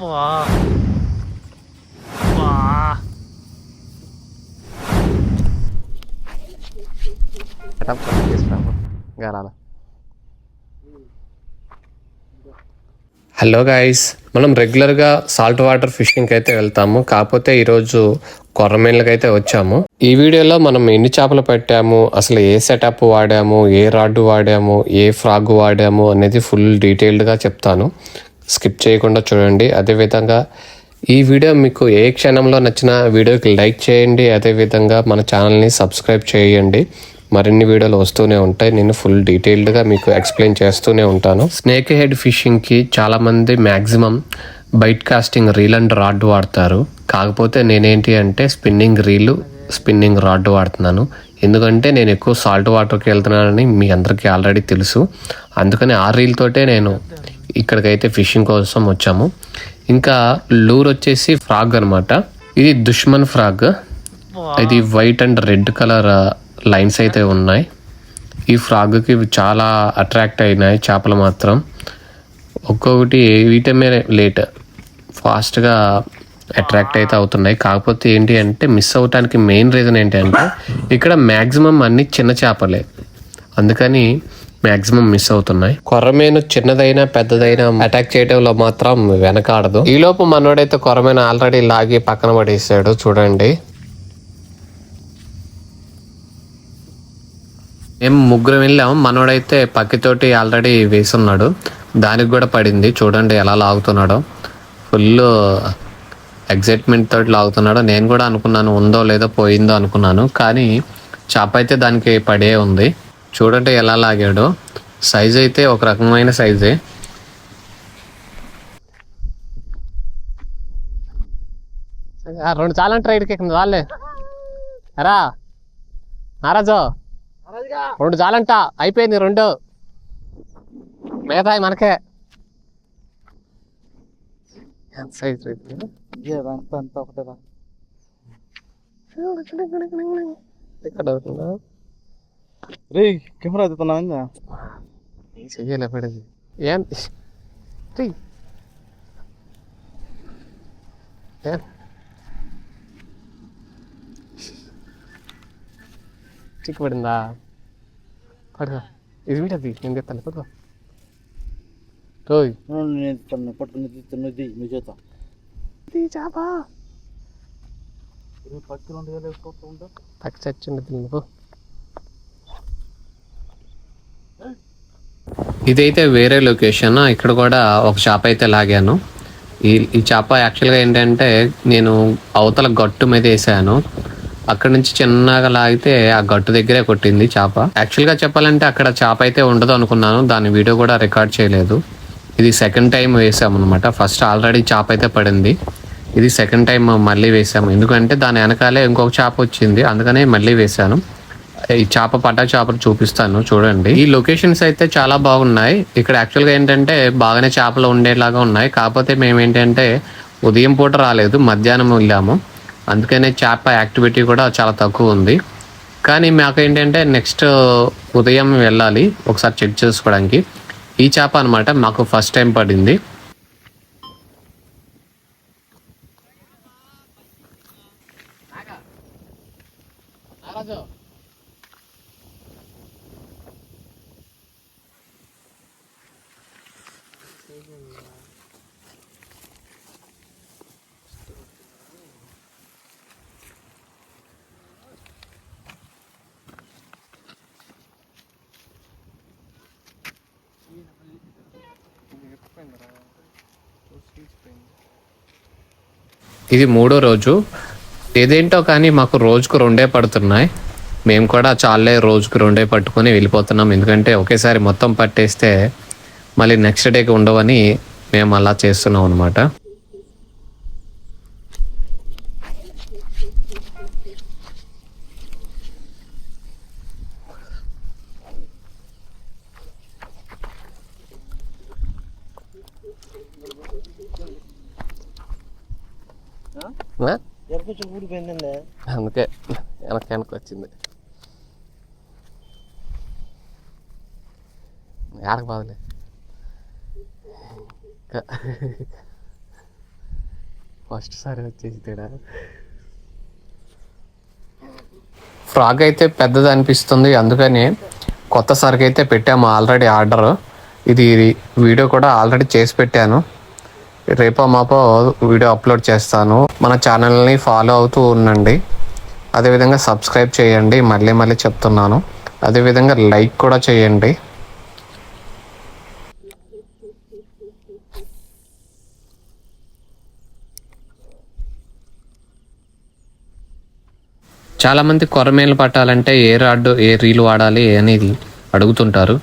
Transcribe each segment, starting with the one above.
Hello guys మనం రెగ్యులర్గా salt water ఫిషింగ్కి అయితే వెళ్తాము. కాకపోతే ఈరోజు కొర్రమీన్లకి అయితే వచ్చాము. ఈ వీడియోలో మనం ఎన్ని చేపలు పెట్టాము అసలు ఏ సెటప్ వాడాము ఏ రాడ్ వాడాము ఏ ఫ్రాగ్ వాడాము అనేది ఫుల్ డీటెయిల్డ్గా చెప్తాను. స్కిప్ చేయకుండా చూడండి. అదేవిధంగా ఈ వీడియో మీకు ఏ క్షణంలో నచ్చిన వీడియోకి లైక్ చేయండి. అదేవిధంగా మన ఛానల్ని సబ్స్క్రైబ్ చేయండి. మరిన్ని వీడియోలు వస్తూనే ఉంటాయి. నేను ఫుల్ డీటెయిల్డ్గా మీకు ఎక్స్ప్లెయిన్ చేస్తూనే ఉంటాను. స్నేక్ హెడ్ ఫిషింగ్కి చాలామంది maximum bait casting reel and rod వాడతారు. కాకపోతే నేనేంటి అంటే స్పిన్నింగ్ రీలు స్పిన్నింగ్ రాడ్ వాడుతున్నాను. ఎందుకంటే నేను ఎక్కువ సాల్ట్ వాటర్కి వెళ్తున్నానని మీ అందరికీ ఆల్రెడీ తెలుసు. అందుకని ఆ రీల్ తోటే నేను ఇక్కడికైతే ఫిషింగ్ కోసం వచ్చాము. ఇంకా లూర్ వచ్చేసి ఫ్రాగ్ అనమాట ఇది దుష్మన్ ఫ్రాగ్. ఇది white and red colour lines అయితే ఉన్నాయి. ఈ ఫ్రాగ్కి చాలా అట్రాక్ట్ అయినాయి చేపలు మాత్రం. ఒక్కొక్కటి వీటమే లేట్. ఫాస్ట్గా అట్రాక్ట్ అయితే అవుతున్నాయి. కాకపోతే ఏంటి అంటే మిస్ అవటానికి మెయిన్ రీజన్ ఏంటంటే ఇక్కడ మ్యాక్సిమం అన్ని చిన్న చేపలే. అందుకని మాక్సిమం మిస్ అవుతున్నాయి. కొరమేను చిన్నదైనా పెద్దదైనా అటాక్ చేయడంలో మాత్రం వెనకాడదు. ఈలోపు మనోడైతే కొరమేను ఆల్రెడీ లాగి పక్కన పడేసాడు. చూడండి. మేము ముగ్గురం వెళ్ళాం. మనోడైతే పక్కితోటి ఆల్రెడీ వేసున్నాడు. దానికి కూడా పడింది. చూడండి ఎలా లాగుతున్నాడో. ఫుల్ ఎగ్జైట్మెంట్ తోటి లాగుతున్నాడో. నేను కూడా అనుకున్నాను ఉందో లేదో పోయిందో అనుకున్నాను. కానీ చేప అయితే దానికి పడే ఉంది. చూడండి ఎలా లాగాడో. సైజ్ అయితే ఒక రకమైన సైజే రెండు చాలంటే రైడ్కి ఎక్కింది వాళ్ళే. రా నారాజు. రెండు చాలంట అయిపోయింది రెండు. మిగతాయి మనకే. ఎంత సైజ్ రైతు ఇక్కడ అవుతుందా రే కెమెరా ఎత్తుతున్నా చెయ్యలే పడేది. ఏం? రీ. ఏం? చిక్కు పడిందా పడుకో. ఇది వీడది నేను చెప్తాను పడుకో. రోయ్. నేను పట్టుకుని మీ చేత. చేప. పట్టుకుని రెండు వేలు నువ్వు ఇదైతే వేరే లొకేషన్. ఇక్కడ కూడా ఒక చేప అయితే లాగాను. ఈ ఈ చేప యాక్చువల్గా ఏంటంటే నేను అవతల గట్టు మీద వేసాను. అక్కడ నుంచి చిన్నగా లాగితే ఆ గట్టు దగ్గరే కొట్టింది చేప యాక్చువల్గా చెప్పాలంటే అక్కడ చేప అయితే ఉండదు అనుకున్నాను. దాని వీడియో కూడా రికార్డ్ చేయలేదు. ఇది సెకండ్ టైం వేసాము అనమాట ఫస్ట్ ఆల్రెడీ చేప అయితే పడింది. ఇది సెకండ్ టైం మళ్ళీ వేసాము. ఎందుకంటే దాని వెనకాలే ఇంకొక చేప వచ్చింది. అందుకనే మళ్ళీ వేసాను. ఈ చేప పటా చేపలు చూపిస్తాను చూడండి. ఈ లొకేషన్స్ అయితే చాలా బాగున్నాయి. ఇక్కడ యాక్చువల్గా ఏంటంటే బాగానే చేపలు ఉండేలాగా ఉన్నాయి. కాకపోతే మేము ఏంటంటే ఉదయం పూట రాలేదు మధ్యాహ్నం వెళ్ళాము. అందుకనే చేప యాక్టివిటీ కూడా చాలా తక్కువ ఉంది. కానీ మాకు ఏంటంటే నెక్స్ట్ ఉదయం వెళ్ళాలి ఒకసారి చెక్ చేసుకోవడానికి. ఈ చేప అనమాట మాకు ఫస్ట్ టైం పడింది. ఇది మూడో రోజు. ఏదేంటో కానీ మాకు రోజుకు రెండే పడుతున్నాయి. మేము కూడా చాలే రోజుకు రెండే పట్టుకొని వెళ్ళిపోతున్నాం. ఎందుకంటే ఒకేసారి మొత్తం పట్టేస్తే మళ్ళీ నెక్స్ట్ డేకి ఉండవని మేము అలా చేస్తున్నాం అనమాట అందుకే వెనక వెనక వచ్చింది. ఆడక ఇంకా ఫస్ట్ సారి వచ్చేసి తేడా. ఫ్రాక్ అయితే పెద్దది అనిపిస్తుంది. అందుకని కొత్త సరుకు అయితే పెట్టాము ఆల్రెడీ ఆర్డర్. ఇది వీడియో కూడా ఆల్రెడీ చేసి పెట్టాను. రేపో మాపో వీడియో అప్లోడ్ చేస్తాను. మన ఛానల్ని ఫాలో అవుతూ ఉండండి. అదేవిధంగా సబ్స్క్రైబ్ చేయండి. మళ్ళీ మళ్ళీ చెప్తున్నాను. అదేవిధంగా లైక్ కూడా చేయండి. చాలామంది కొరమేలు పట్టాలంటే ఏ రాడ్డు ఏ రీల్ వాడాలి అనేది అడుగుతుంటారు.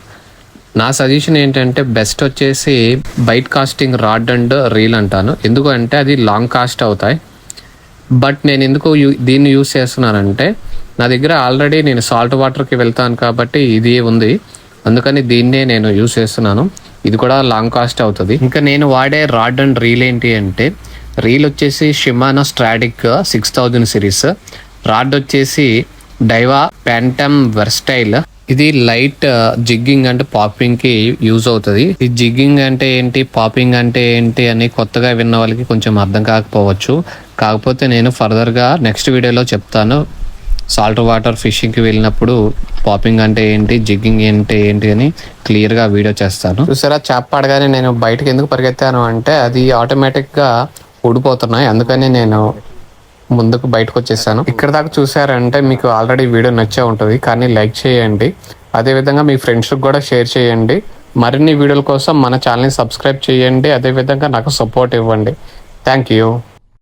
నా సజెషన్ ఏంటంటే బెస్ట్ వచ్చేసి bait casting rod and reel అంటాను. ఎందుకు అంటే అది లాంగ్ కాస్ట్ అవుతాయి. బట్ నేను ఎందుకు యూ- దీన్ని యూస్ చేస్తున్నానంటే నా దగ్గర ఆల్రెడీ నేను సాల్ట్ వాటర్కి వెళ్తాను కాబట్టి ఇది ఉంది. అందుకని దీన్నే నేను యూస్ చేస్తున్నాను. ఇది కూడా లాంగ్ కాస్ట్ అవుతుంది. ఇంకా నేను వాడే రాడ్ అండ్ రీల్ ఏంటి అంటే రీల్ వచ్చేసి Shimano Stratic six thousand series rod వచ్చేసి డైవా ప్యాంటమ్ వెర్స్టైల్ ఇది లైట్ జిగ్గింగ్ అంటే పాపింగ్కి యూజ్ అవుతుంది. ఈ జిగ్గింగ్ అంటే ఏంటి పాపింగ్ అంటే ఏంటి అని కొత్తగా విన్న వాళ్ళకి కొంచెం అర్థం కాకపోవచ్చు. కాకపోతే నేను ఫర్దర్గా నెక్స్ట్ వీడియోలో చెప్తాను. సాల్ట్ వాటర్ ఫిషింగ్కి వెళ్ళినప్పుడు పాపింగ్ అంటే ఏంటి జిగ్గింగ్ ఏంటి ఏంటి అని క్లియర్గా వీడియో చేస్తాను. చూసారా చేప పడగానే నేను బయటకు ఎందుకు పరిగెత్తాను అంటే అది ఆటోమేటిక్గా ఊడిపోతున్నాయి. అందుకని నేను ముందుకు బయటకు వచ్చేసాను ఇక్కడ దాకా చూసారంటే మీకు ఆల్రెడీ వీడియో నచ్చే ఉంటుంది కానీ లైక్ చేయండి. అదేవిధంగా మీ ఫ్రెండ్స్కి కూడా షేర్ చేయండి. మరిన్ని వీడియోల కోసం మన ఛానల్ని సబ్స్క్రైబ్ చేయండి. అదేవిధంగా నాకు సపోర్ట్ ఇవ్వండి. Thank you.